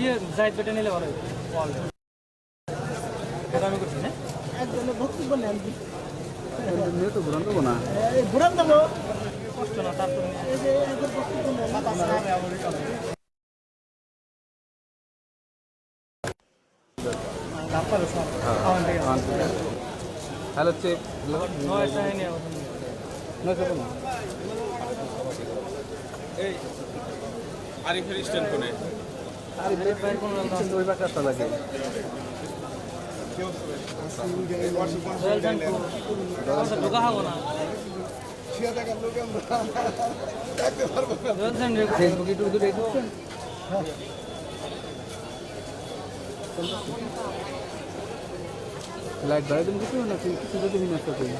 ইয়ে জাইদ বেটে নিলে ভালো এটা আমি করছি না একজনে বক্তব্য নেন নিয়ে তো ঘুরান এই যে একজন খাওয়ান থেকে হ্যালো করো আরিফের স্ট্যান্ড কোনে? ফেসবুক দুটো দেখছেন লাইট বাড়াই তুমি কিছু না কিছু যদি হিন আসতে তুই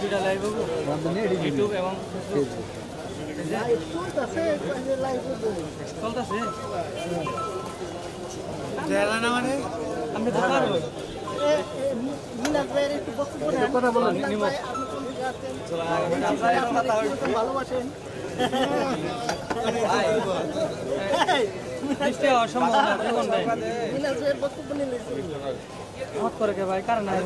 দুটা লাইভ হব। ইউটিউব এবং ফেসবুক মানে ভালোবাসেন হট করে কে ভাই কারণ নাই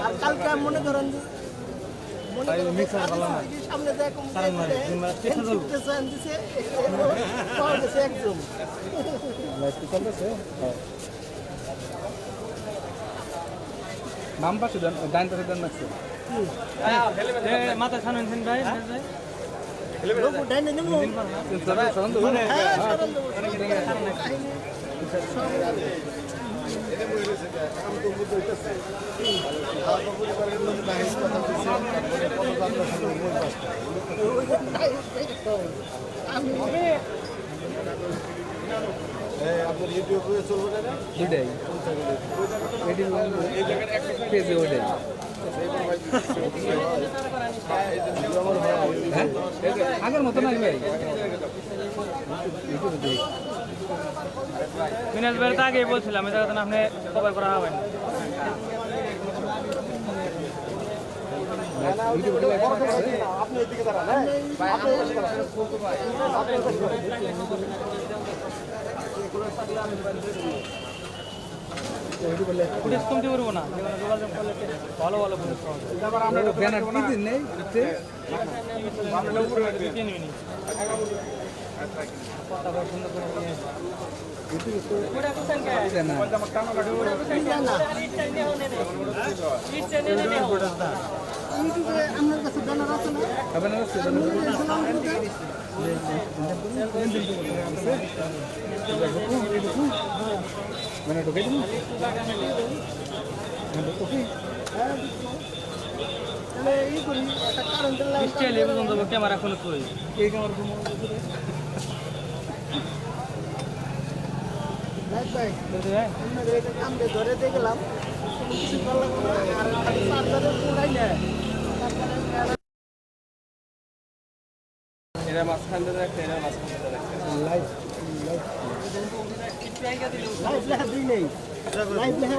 আর কালকে মনে করেন মনে সামনে একদম বাম পাশে ডান ডান পাশে ডান লাগছে মাথা সেন ভাই লোক ডাইনে হ্যাঁ সরল দেবো আমি দুটাই পেজে ওটাই? আগের মতো নাই ভাই। ইউটিউবে মিনাজ ভাই তো আগেই বলছিলাম এটা কথা আপনি কভার করা হবে না। ইউটিউবে লাইভ করতেছে ফুটেজ কমতে পারব না যোগাযোগ করলে ভালো ভালো ফুটেজ পাওয়া মানে ঢুকে ক্যামেরা খুলে করে এই ক্যামেরা ঘুমো লাইট ভাই বলতে ভাই আপনার এটা কামড়ে ধরে কোনো কিছু করলাম না এরা মাঝখান ধরে রাখতে এরা মাঝখান ধরে রাখতে লাইভ লাইট লেখা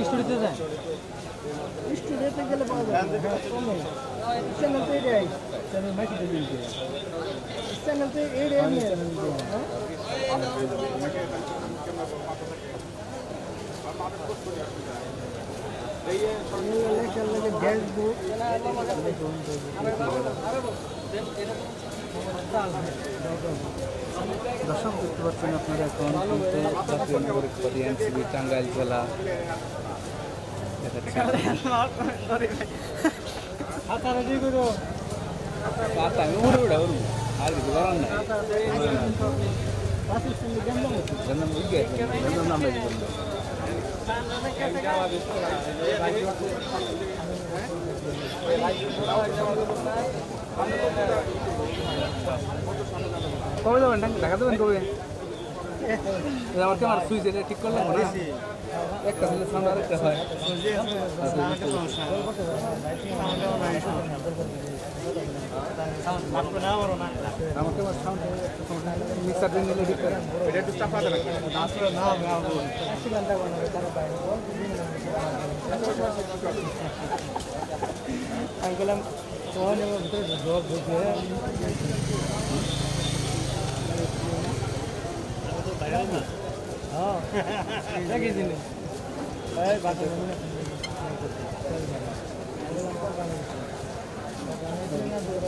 স্টুডিওতে যায় স্টুডিওতে গেলে পাওয়া যাবে কমে চ্যানেল তো এটাই চ্যানেল মাইকি দিয়ে দিয়েছে চ্যানেল তো এটাই নিয়ে লেখার লাগে ড্যাশবোর্ড দর্শক দেখতে পাচ্ছেন আপনারা এখন কিন্তু জাতীয় নাগরিক পার্টি এনসিবি টাঙ্গাইল জেলা। দেখাচ্ছে পাতা আমি উড়ে উড়ে উড়ু আর কিছু করার নাই জন্ম উঠে জন্ম নাম রাখি কবে যাবেন দেখা দেবেন কবে আমার ক্যামেরা সুইচ এটা ঠিক করলাম না? একটা দিলে সামনে আরেকটা আমার ক্যামেরা মিক্সার দিয়ে নিলে ঠিক করে। এটা একটু চাপা দেন আমি বললাম, তোমার ভিতরে জব ঢুকে হ্যাঁ দেখি জিনিস এই বাসা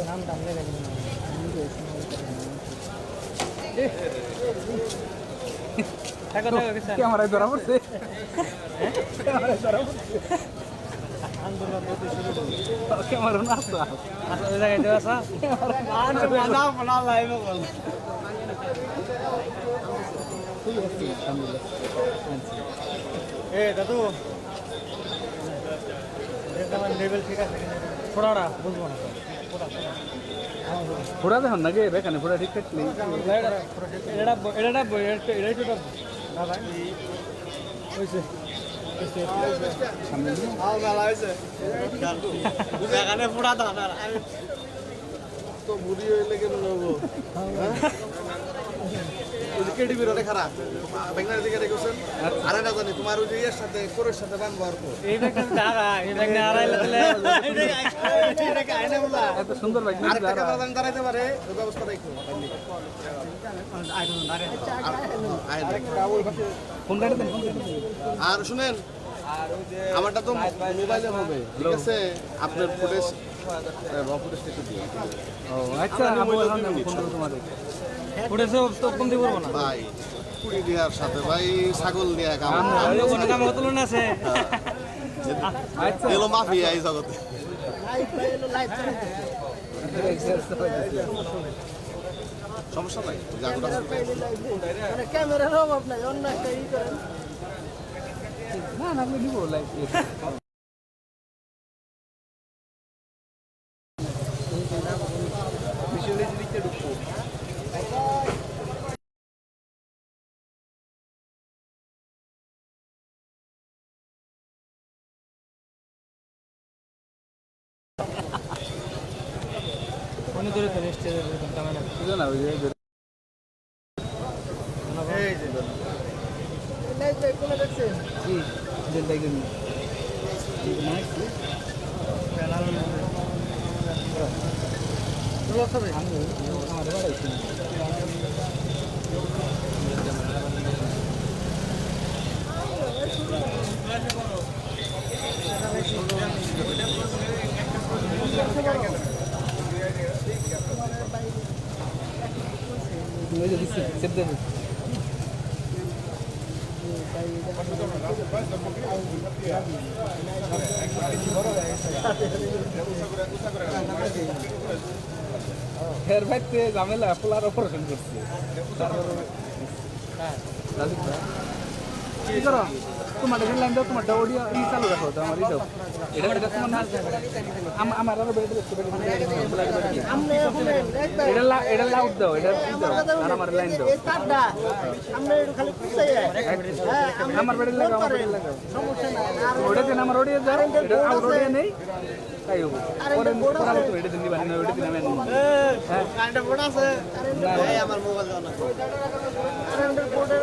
নাম কিছু ক্যামেরায় ধরা পড়ছে ক্যামেরায় ধরা পড়ছে ক্যামেরা না আসতো আচ্ছা জায়গায় দেওয়া আছে এ দাদু। লেভেল ঠিক আছে। ফোড়াটা বুঝব না। ফোড়া দেখুন নাকি এখানে ফোড়া ঠিক থাকলে এটা এটা এটা এটা এটা দাদা। হয়েছে তো বুড়ি হইলে কেন আর শুনেন আমারটা তো মোবাইলে হবে ঠিক আছে আপনার ফুটেজ ফুটেজটা একটু ও আচ্ছা তোমাদের উঠেছে তো কমতি করব না। ভাই কুড়ি দেওয়ার সাথে ভাই ছাগল দিয়ে কাম আমি কোনো কামে কত লোন আছে। আচ্ছা এলো মাফিয়া এই জগতে। সমস্যা নাই ক্যামেরার অভাব নাই অন্য একটা ই করেন। না না আমি নিবো লাইক ক্যামেরা বুঝো না ওই যে নাই ভাই কোনে দেখছেন কি জেল বাইক নিয়ে আমি আমাদের বাড়াইছি ওই যে দিচ্ছি চেপ দেবে ফের ভাইতে ঝামেলা পোলার অপারেশন করছে। ভাই কি করো? তোমার দেখেন লাইন দাও তোমারটা অডিও ই চালু রাখো তো আমার ই দাও এটা এটা তোমার না আম- আমার আরও বেড়ে আমনে শুনেন এটা লা- এটা লাউড দাও এটা ই দাও আর আমার লাইন দাও। তারটা একটু খালি হ্যাঁ আমার বেড়ে লাগাও আমার বেড়ে লাগাও। সমস্যা নাই আর ওটা দিন আমার অডিও দাও এটা আউট অডিও নেই। তাই হব। পরে পরে তো এটা দিন দিবা না ওটা দিন আমি হ্যাঁ। কারেন্টের বোর্ড আছে। এই আমার মোবাইল দাও না। কারেন্টের বোর্ডের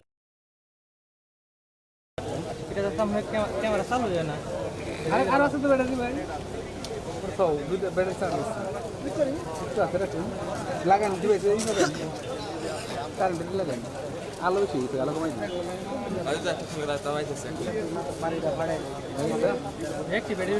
ক্যামেরা চালু যায় না। আর আর আছে তো ব্যাটারি ভাই। ব্যাটারি একটু আছে রাখুন লাগান দিবে কারেন্ট লাগান আলো বেশি হয়েছে আলো কমাই দিন একটি ব্যাটারি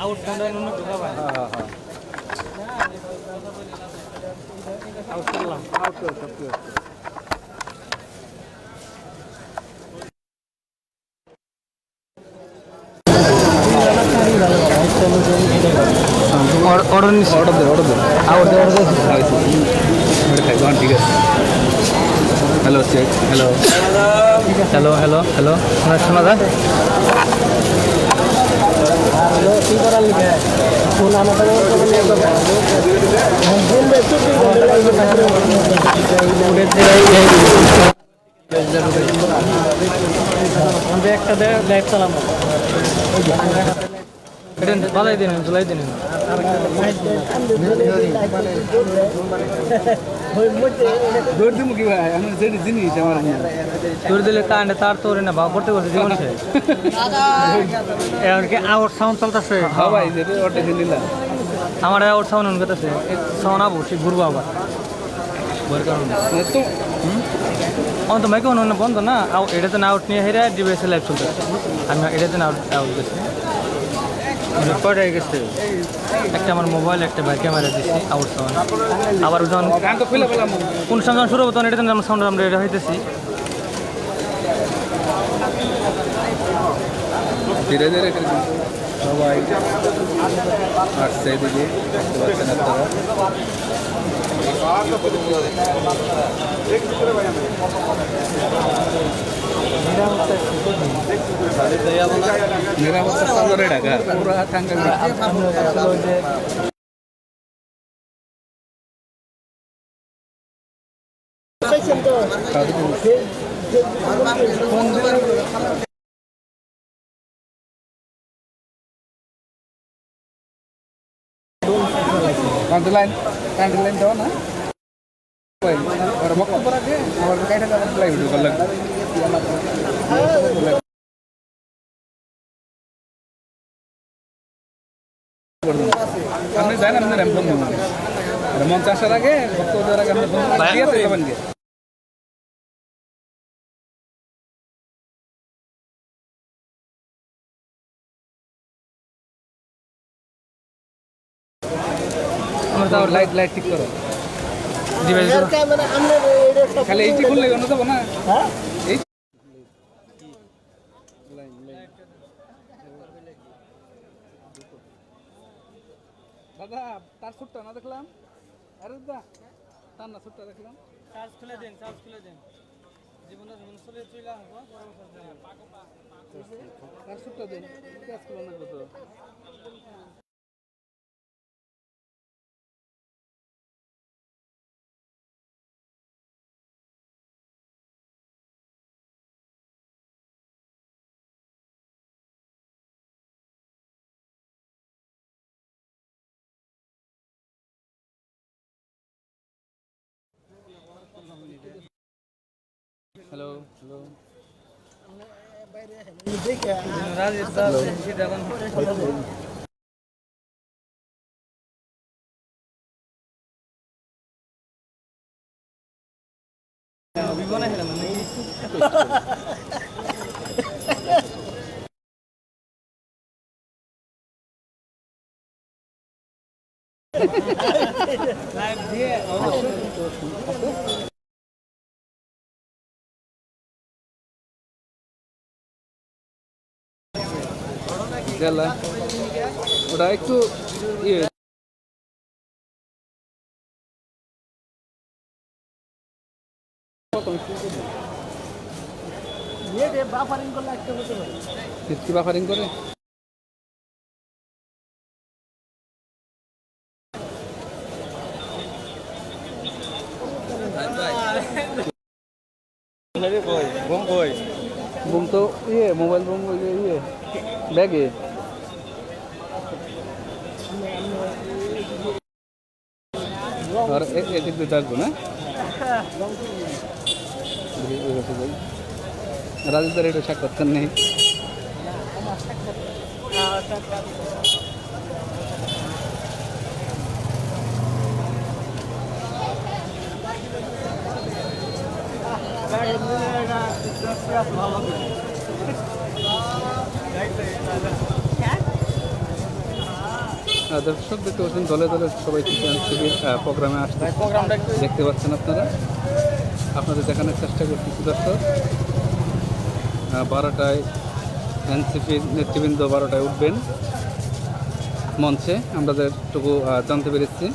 আউট হ্যাঁ হ্যাঁ হ্যাঁ করলাম আউট করে সব কিছু অর্ডার নিছি অর্ডার দে অর্ডার দে আউট দে hello check hello hello hello hello শোনা শোনা যায় একটা দিন চলাই দিন দৌড় দিমু কি ভাই আমি যেটি জিনিস আমার তোর দিলে কান্ডে তার তোর না ভাব করতে করতে জীবন শেষ। এমনকি আউট সাউন্ড চলতেছে। হ্যাঁ ভাই যেটি দিয়ে নিলাম। আমার আউট সাউন্ড অন করতেছে সাউন্ড আবো সে ঘুরবো আবার তো অন তো মাইকে অন্য বন্ধ না আউ- এটাতে না আউট নিয়ে হেরে ডিভাইসে লাইভ চলতেছে। আমি এটাতে না আউট আউট গেছে কয়টা গেছে। একটা আমার মোবাইল একটা ভাই ক্যামেরা দিছি আউট সাউন্ড আবার যখন অনুষ্ঠান যখন শুরু হব তখন এটাতে আমরা সাউন্ড আমরা এটা হইতেছি। ধীরে ধীরে সবাই আসছে এদিকে আপনারা। নিরাপত্তা সাগরে ঢাকা পুরো টাঙ্গা কান্ট্রি লাইন কান্ট্রি লাইন দাও না ওর বক্তব্য রাখে আমার কাইটা লাইভ আপনি জানেন আপনার আমি ফোন দেবেন। মঞ্চ আসার আগে বক্তব্য দেওয়ার আগে আপনি ফোন দিয়ে লাইট লাইট ঠিক করো। খালি এইটি করলে অন্য যাব না হ্যাঁ? দাদা তার সুটটা না দেখলাম? আরে দাদা তার না সুটটা দেখলাম। চার্জ খুলে দিন চার্জ খুলে দিন। জীবনের জীবন চলে চলে আসব তার সুটটা দিন। চার্জ খুলে না কত হ্যালো হ্যালো অভিজ্ঞতা দাস নাকি লাইভ দিয়ে গেলা। ওটা একটু ইয়ে। কি বাফারিং করে? বুম তো ইয়ে মোবাইল বুম ইয়ে। ব্যাগে? আর এদিক দিয়ে থাকব না রাজেন্দ্র এটা সাক্ষাৎকার নেই আহ, দর্শক, দেখতে পাচ্ছেন, দলে দলে সবাই কিছু আনসিবির প্রোগ্রামে আসছে। দেখতে পাচ্ছেন আপনারা? আপনাদের দেখানোর চেষ্টা করতেছি দর্শক। বারোটায় এনসিপির নেতৃবৃন্দ বারোটায় উঠবেন মঞ্চে। আমরা যেটুকু জানতে পেরেছি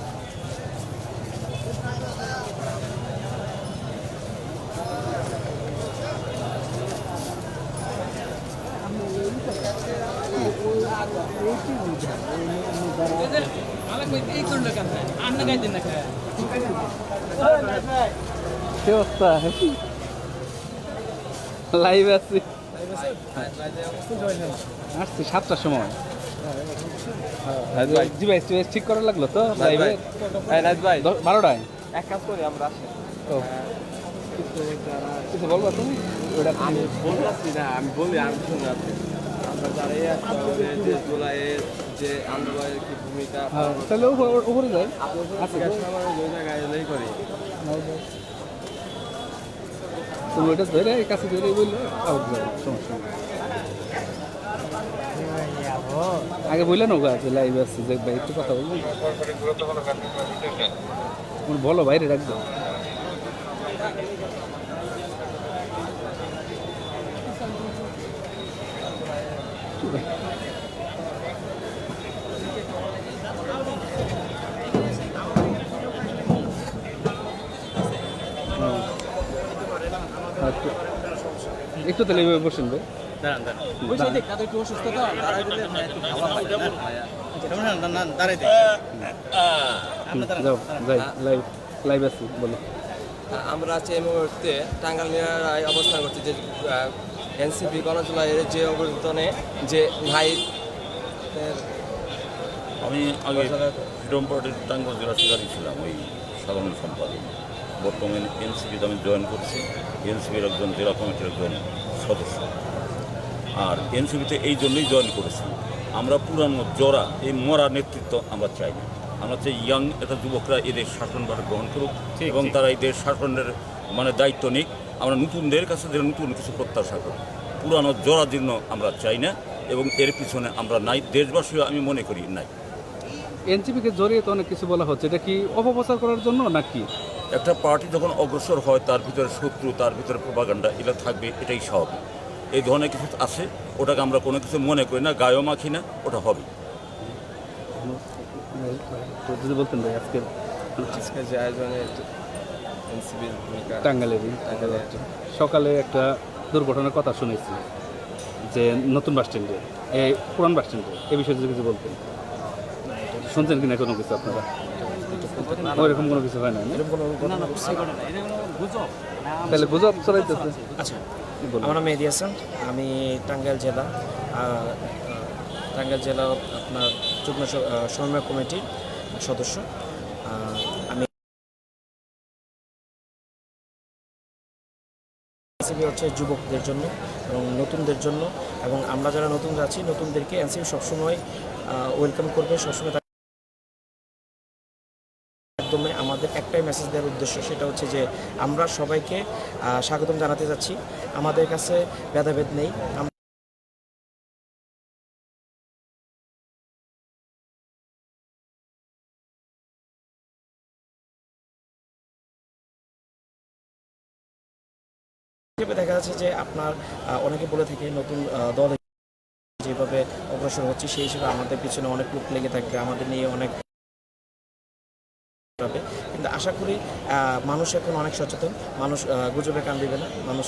কি অবস্থা। লাইভ আছি। আসছি সাতটার সময়। ঠিক করা লাগল তো লাইভে হ্যাঁ বারোটায়? এক কাজ করি আমরা ও। কিছু বলব তুমি? ওটা আমি বলতেছি না আমি বলি আমি শুনে আছি আমরা যারা এই যে জুলাইয়ের যে আন্দোলনের কি ভূমিকা হ্যাঁ তাহলে উপরে- যাই। আচ্ছা। আমরা ওই জায়গায় করি। ওটা ধরে কাছে ধরে বললে আউট যাবে সমস্যা আগে বললে না, ওগা যে লাইভ আসছে যে ভাই, একটু কথা বলবেন বলো, বাইরে রাখব আচ্ছা। একটু তাহলে এইভাবে বসেন ভাই আমরা আছি এই মুহূর্তে টাঙ্গাল মিনারায় অবস্থান করছি যে এনসিপি গণজুলাইয়ের যে অবর্তনে যে ভাই আমি আগে ফ্রিডম টাঙ্গল জেলা ছিলাম ওই সাধারণ সম্পাদক বর্তমানে এনসিপিতে আমি জয়েন করছি। এনসিপির একজন জেলা কমিটির একজন সদস্য। আর এনসিপিতে এই জন্যই জয়েন করেছি। আমরা পুরানো জরা এই মরা নেতৃত্ব আমরা চাই না। আমরা চাই ইয়াং এটা যুবকরা এদের শাসনভার গ্রহণ করুক এবং তারা এদের শাসনের মানে দায়িত্ব নিক। আমরা নতুনদের কাছে যে নতুন কিছু প্রত্যাশা করি। পুরানো জরা জীর্ণ আমরা চাই না এবং এর পিছনে আমরা নাই। দেশবাসীও আমি মনে করি নাই। এনসিপিকে জড়িয়ে তো অনেক কিছু বলা হচ্ছে। এটা কি অপপ্রচার করার জন্য নাকি? একটা পার্টি যখন অগ্রসর হয় তার ভিতরে শত্রু তার ভিতরে প্রভাগান্ডা এটা থাকবে এটাই স্বাভাবিক। এই ধরনের কিছু আছে ওটাকে আমরা কোনো কিছু মনে করি না গায়েও মাখি না ওটা হবে। যদি বলতেন ভাই আজকে আজকে যে আয়োজনে এনসিবির সকালে একটা দুর্ঘটনার কথা শুনেছি যে নতুন বাস স্ট্যান্ডে এই পুরান বাস স্ট্যান্ডে এ বিষয়ে যদি কিছু বলতেন। শুনছেন কিনা কোনো কিছু আপনারা? ওইরকম কোনো কিছু হয় না? তাহলে গুজব চলাইতেছে। আচ্ছা আমার নাম মেহেদি হাসান। আমি টাঙ্গাইল জেলা টাঙ্গাইল জেলা আপনার যুগ্ম সমন্বয় কমিটির সদস্য। আমি এনসিপি হচ্ছে যুবকদের জন্য এবং নতুনদের জন্য। এবং আমরা যারা নতুন আছি নতুনদেরকে এনসিপি সবসময় ওয়েলকাম করবে সবসময় মাধ্যমে আমাদের একটাই মেসেজ দেওয়ার উদ্দেশ্য সেটা হচ্ছে যে আমরা সবাইকে স্বাগতম জানাতে যাচ্ছি। আমাদের কাছে ভেদাভেদ নেই। দেখা যাচ্ছে যে আপনার অনেকে বলে থাকে নতুন দল যেভাবে অগ্রসর হচ্ছে, সেই হিসেবে আমাদের পিছনে অনেক লোক লেগে থাকবে আমাদের নিয়ে অনেক হবে। কিন্তু আশা করি আহ, মানুষ এখন অনেক সচেতন। মানুষ গুজবে কান দিবে না। মানুষ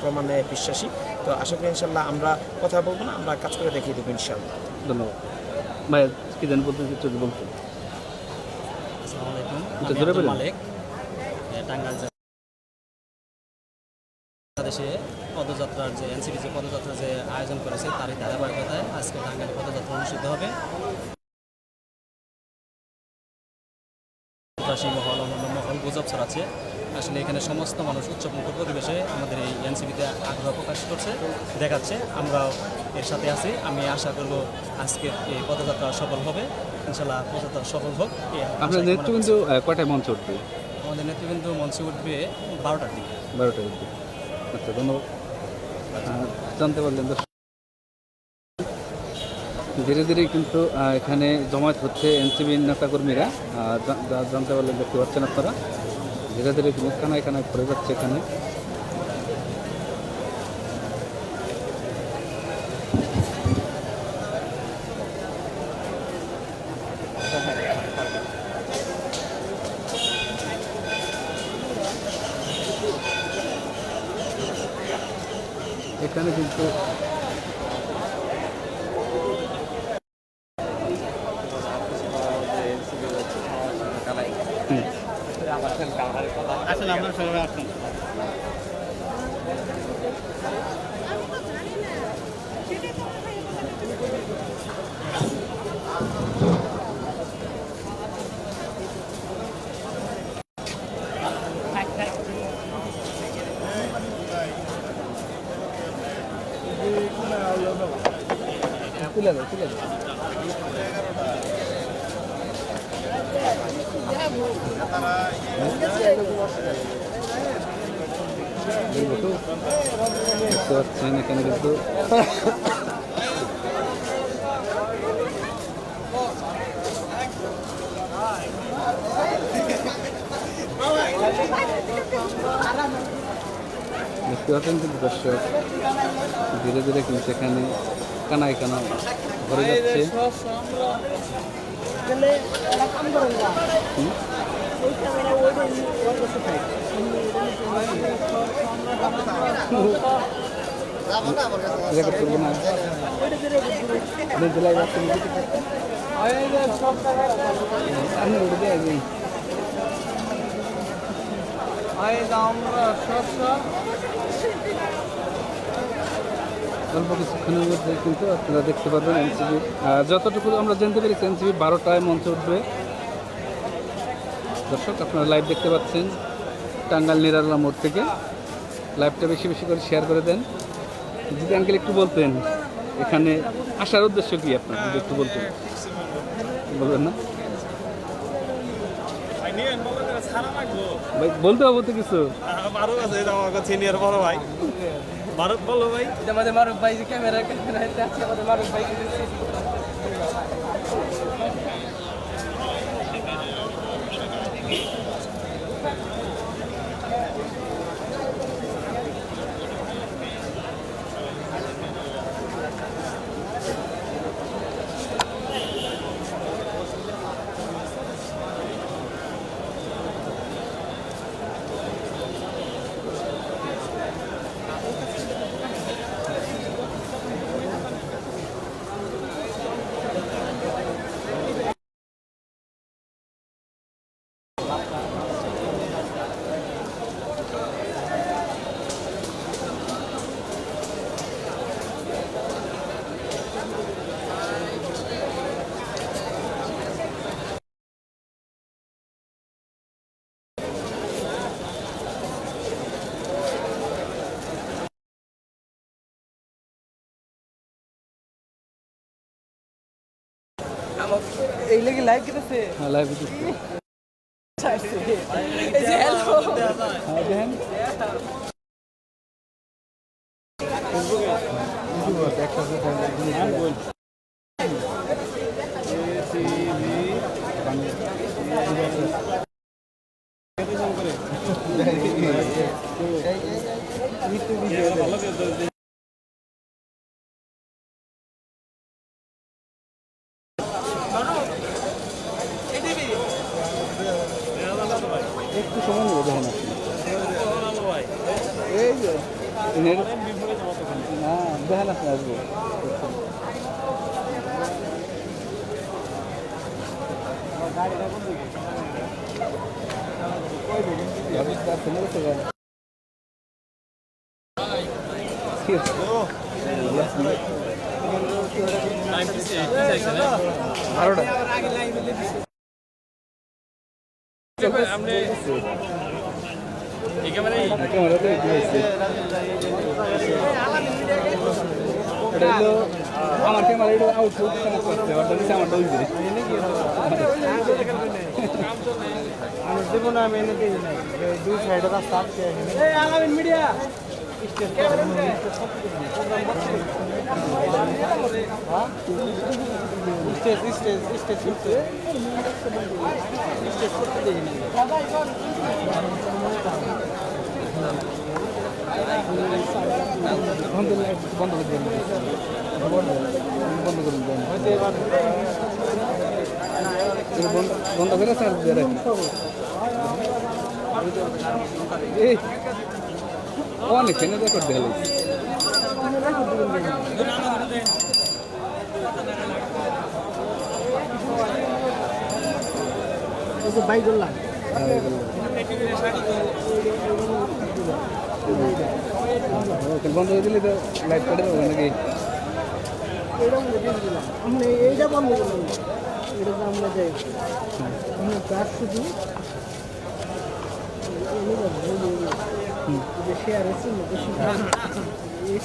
প্রমাণে বিশ্বাসী। তো আশা করি ইনশাল্লাহ আমরা কথা বলব না আমরা কাজ করে দেখিয়ে দেবো ইনশাল্লাহ। ধন্যবাদ। ভাই কি জানি। মালিক টাঙ্গাইল বাংলাদেশে পদযাত্রার যে এনসিপি যে পদযাত্রা যে আয়োজন করেছে তারই ধারাবাহিকতায় আজকে টাঙ্গাইল পদযাত্রা অনুষ্ঠিত হবে। সন্ত্রাসী মহল অন্যান্য মহল গুজব ছড়াচ্ছে। আসলে এখানে সমস্ত মানুষ উচ্চমুখর পরিবেশে আমাদের এই এনসিপিতে আগ্রহ প্রকাশ করছে দেখাচ্ছে। আমরাও এর সাথে আছি। আমি আশা করব আজকের এই পদযাত্রা সফল হবে। ইনশাল্লাহ পদযাত্রা সফল হোক আপনার নেতৃবৃন্দ কয়টায় মঞ্চ উঠবে? আমাদের নেতৃবৃন্দ মঞ্চে উঠবে বারোটার দিকে। বারোটায় উঠবে আচ্ছা ধন্যবাদ। জানতে পারলেন। ধীরে ধীরে কিন্তু এখানে জমায়েত হচ্ছে এনসিবির নেতাকর্মীরা। জানতে পারলেন দেখতে পাচ্ছেন আপনারা। ধীরে ধীরে কিন্তু এখানে কানায় ভরে যাচ্ছে এখানে কিন্তু হুম। তুলে দাও তুলে দেখতে পাচ্ছেন কিন্তু দর্শক ধীরে ধীরে কিন্তু এখানে কানায় কানা ভরে যাচ্ছে? গেলে একটা কাম করেন না হুম? ওই ক্যামেরা ওইটা ওই বসে থাকে রেকর্ড করব না জেলায় যাচ্ছে আমি ওটা দিয়ে আগে অল্প কিছুক্ষণের মধ্যে কিন্তু আপনারা দেখতে পারবেন এনসিবি। যতটুকু আমরা জানতে পেরেছি, এনসিবি বারোটায় মঞ্চে উঠবে। দর্শক, আপনারা লাইভ দেখতে পাচ্ছেন টাঙ্গাল নিরালা মোড় থেকে। লাইভটা বেশি বেশি করে শেয়ার করে দেন। যদি আঙ্কেল একটু বলতেন, এখানে আসার উদ্দেশ্য কি আপনার? যদি একটু বলতেন। বলবেন না? বলতে হবে তো কিছু। বড় ভাই। মারুফ বলো ভাই। আমাদের মারুফ ভাই যে ক্যামেরা ক্যামেরা আছে আমাদের মারুফ ভাই এই লাগি লাইভ কিতেছে হ্যাঁ লাইভ এই যে হ্যালো হ্যাঁ দেখেন একটু সময় নেব দেখেন আপনি এই যে এর- না দেখেন আপনি আসব বারোটা ক্যামেরাতে একটু হয়েছে এটা হলো আমার ক্যামেরা এটা আউটপুট কানেক্ট করতে ওটা হচ্ছে আমার ডলবে আমি দেবো না আমি এনে দিই। না দুই সাইডে রাস্তা আছে। এই Alamin media stage stage stage করতে স্টেজ করতে দেখি বন্ধ বন্ধ করে দেন বন্ধ করুন দেন বন্ধ করে স্যার এই অনেক রেকর্ড দেখালি এই যে বাইকুল্লাহ বন্ধ করে দিলে তো লাইট কেটে দেবো নাকি এইটা বন্ধ করলেন এটা তো আমরা যাই তার শুধু শেয়ার আছে এই